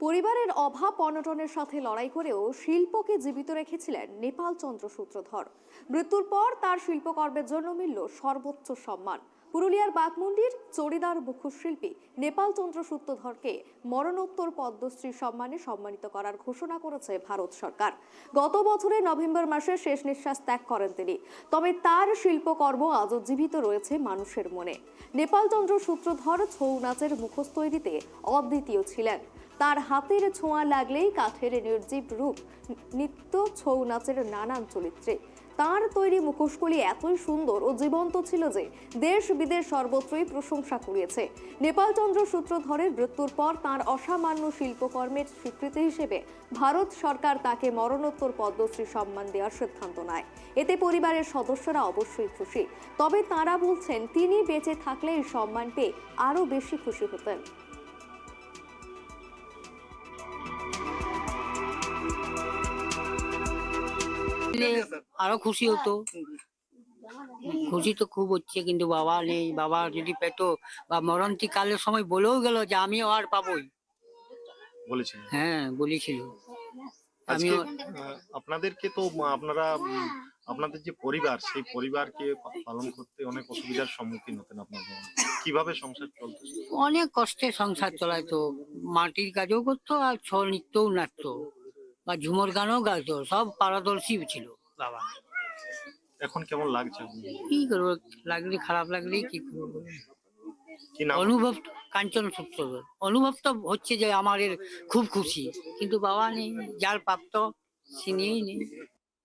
পরিবারের অভাব অনটনের সাথে লড়াই করেও শিল্পকে জীবিত রেখেছিলেন নেপাল চন্দ্র সূত্রধর মৃত্যুর পর তার শিল্পকর্মের জন্য মিলল সর্বোচ্চ সম্মান। পুরুলিয়ার বাঘমুন্ডির চড়িদার মুখশিল্পী নেপাল চন্দ্র সূত্রধরকে মরণোত্তর পদ্মশ্রী সম্মানে সম্মানিত করার ঘোষণা করেছে ভারত সরকার। গত বছরের নভেম্বর মাসে শেষ নিঃশ্বাস ত্যাগ করেন তিনি। তবে তার শিল্পকর্ম আজও জীবিত রয়েছে মানুষের মনে। নেপাল চন্দ্র সূত্রধর ছৌ নাচের মুখোশ তৈরিতে অদ্বিতীয় ছিলেন। তার হাতের ছোঁয়া লাগলেই কাঠের নির্জীব রূপ, নিত্য ছৌ নাচের নানান চরিত্রে। তার তৈরি মুখোশগুলি এতই সুন্দর ও জীবন্ত ছিল যে দেশ বিদেশ সর্বত্রই প্রশংসা কুড়িয়েছে। নেপালচন্দ্র সূত্রধরের মৃত্যুর পর তার অসামান্য শিল্পকর্মের স্বীকৃতি হিসেবে ভারত সরকার তাকে মরণোত্তর পদ্মশ্রী সম্মান দেওয়ার সিদ্ধান্ত নেয়। এতে পরিবারের সদস্যরা অবশ্যই খুশি। তবে তারা বলছেন, তিনি বেঁচে থাকলে এই সম্মান পেয়ে আরও বেশি খুশি হতেন। পেলে আরও খুশি হতো। খুশি তো খুব হচ্ছে কিন্তু বাবা নেই। বাবা যদি পেতো বা মরণটি কালের সময় বলেও গেল যে আমিও আর পাবোই। বলেছেন হ্যাঁ বলেছিল। আমিও আপনাদেরকে তো আপনারা আপনাদের যে পরিবার সেই পরিবারকে পালন করতে অনেক অসুবিধার সম্মুখীন হতেন আপনাদের কীভাবে সংসার চলতো? অনেক কষ্টে সংসার চলাইতো। মাটির কাজও করতো আর ছৌ নিত্যও নাচতো। বা ঝুমর গানও গাইতো সব পারদর্শী ছিল বাবা। এখন কেমন লাগছে? কি করব লাগলে খারাপ লাগলে কি করব? অনুভব কাঞ্চন সূত্র অনুভব তো হচ্ছে যে আমাদের খুব খুশি কিন্তু বাবা নেই যার প্রাপ্ত সে নিয়েই নেই।